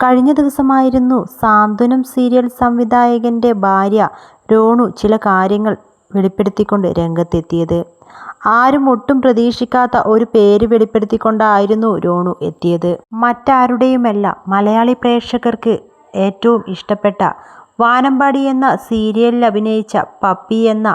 കഴിഞ്ഞ ദിവസമായിരുന്നു സാന്ത്വനം സീരിയൽ സംവിധായകന്റെ ഭാര്യ രോണു ചില കാര്യങ്ങൾ വെളിപ്പെടുത്തിക്കൊണ്ട് രംഗത്തെത്തിയത്. ആരും ഒട്ടും പ്രതീക്ഷിക്കാത്ത ഒരു പേര് വെളിപ്പെടുത്തിക്കൊണ്ടായിരുന്നു രോണു എത്തിയത്. മറ്റാരുടെയുമല്ല മലയാളി പ്രേക്ഷകർക്ക് ഏറ്റവും ഇഷ്ടപ്പെട്ട വാനമ്പാടി എന്ന സീരിയലിൽ അഭിനയിച്ച പപ്പി എന്ന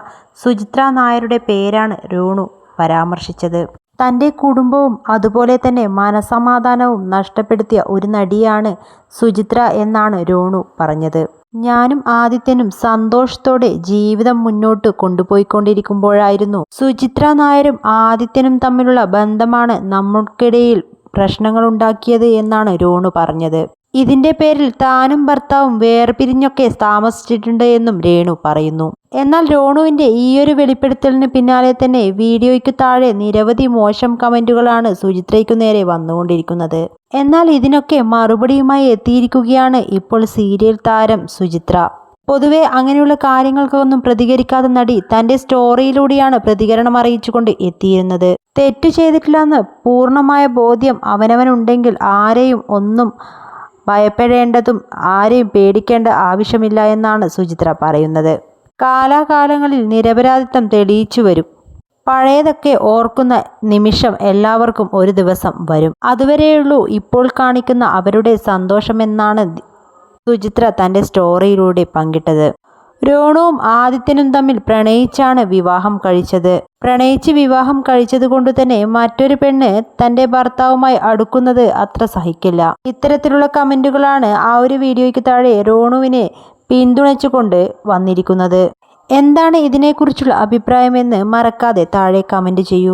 സുചിത്ര നായരുടെ പേരാണ് രോണു പരാമർശിച്ചത്. തന്റെ കുടുംബവും അതുപോലെ തന്നെ മനസമാധാനവും നഷ്ടപ്പെടുത്തിയ ഒരു നടിയാണ് സുചിത്ര എന്നാണ് രോണു പറഞ്ഞത്. ഞാനും ആദിത്യനും സന്തോഷത്തോടെ ജീവിതം മുന്നോട്ട് കൊണ്ടുപോയിക്കൊണ്ടിരിക്കുമ്പോഴായിരുന്നു സുചിത്ര നായരും ആദിത്യനും തമ്മിലുള്ള ബന്ധമാണ് നമ്മൾക്കിടയിൽ പ്രശ്നങ്ങളുണ്ടാക്കിയത് എന്നാണ് രോണു പറഞ്ഞത്. ഇതിന്റെ പേരിൽ താനും ഭർത്താവും വേർപിരിഞ്ഞൊക്കെ താമസിച്ചിട്ടുണ്ട് എന്നും രേണു പറയുന്നു. എന്നാൽ രോണുവിന്റെ ഈയൊരു വെളിപ്പെടുത്തലിന് പിന്നാലെ തന്നെ വീഡിയോയ്ക്ക് താഴെ നിരവധി മോശം കമന്റുകളാണ് സുചിത്രയ്ക്കു നേരെ വന്നുകൊണ്ടിരിക്കുന്നത്. എന്നാൽ ഇതിനൊക്കെ മറുപടിയുമായി എത്തിയിരിക്കുകയാണ് ഇപ്പോൾ സീരിയൽ താരം സുചിത്ര. പൊതുവെ അങ്ങനെയുള്ള കാര്യങ്ങൾക്കൊന്നും പ്രതികരിക്കാത്ത നടി തന്റെ സ്റ്റോറിയിലൂടെയാണ് പ്രതികരണം അറിയിച്ചുകൊണ്ട് എത്തിയിരുന്നത്. തെറ്റു ചെയ്തിട്ടില്ലെന്ന് പൂർണമായ ബോധ്യം അവനവനുണ്ടെങ്കിൽ ആരെയും ഒന്നും ഭയപ്പെടേണ്ടതും ആരെയും പേടിക്കേണ്ട ആവശ്യമില്ല എന്നാണ് സുചിത്ര പറയുന്നത്. കാലാകാലങ്ങളിൽ നിരപരാധിത്വം തെളിയിച്ചു വരും. പഴയതൊക്കെ ഓർക്കുന്ന നിമിഷം എല്ലാവർക്കും ഒരു ദിവസം വരും. അതുവരെയുള്ളൂ ഇപ്പോൾ കാണിക്കുന്ന അവരുടെ സന്തോഷമെന്നാണ് സുചിത്ര തന്റെ സ്റ്റോറിയിലൂടെ പങ്കിട്ടത്. രോണുവും ആദിത്യനും തമ്മിൽ പ്രണയിച്ചാണ് വിവാഹം കഴിച്ചത്. പ്രണയിച്ച് വിവാഹം കഴിച്ചതുകൊണ്ടു തന്നെ മറ്റൊരു പെണ്ണ് തന്റെ ഭർത്താവുമായി അടുക്കുന്നത് അത്ര സഹിക്കില്ല. ഇത്തരത്തിലുള്ള കമന്റുകളാണ് ആ ഒരു വീഡിയോയ്ക്ക് താഴെ രോണുവിനെ പിന്തുണച്ചുകൊണ്ട് വന്നിരിക്കുന്നത്. എന്താണ് ഇതിനെക്കുറിച്ചുള്ള അഭിപ്രായമെന്ന് മറക്കാതെ താഴെ കമന്റ് ചെയ്യൂ.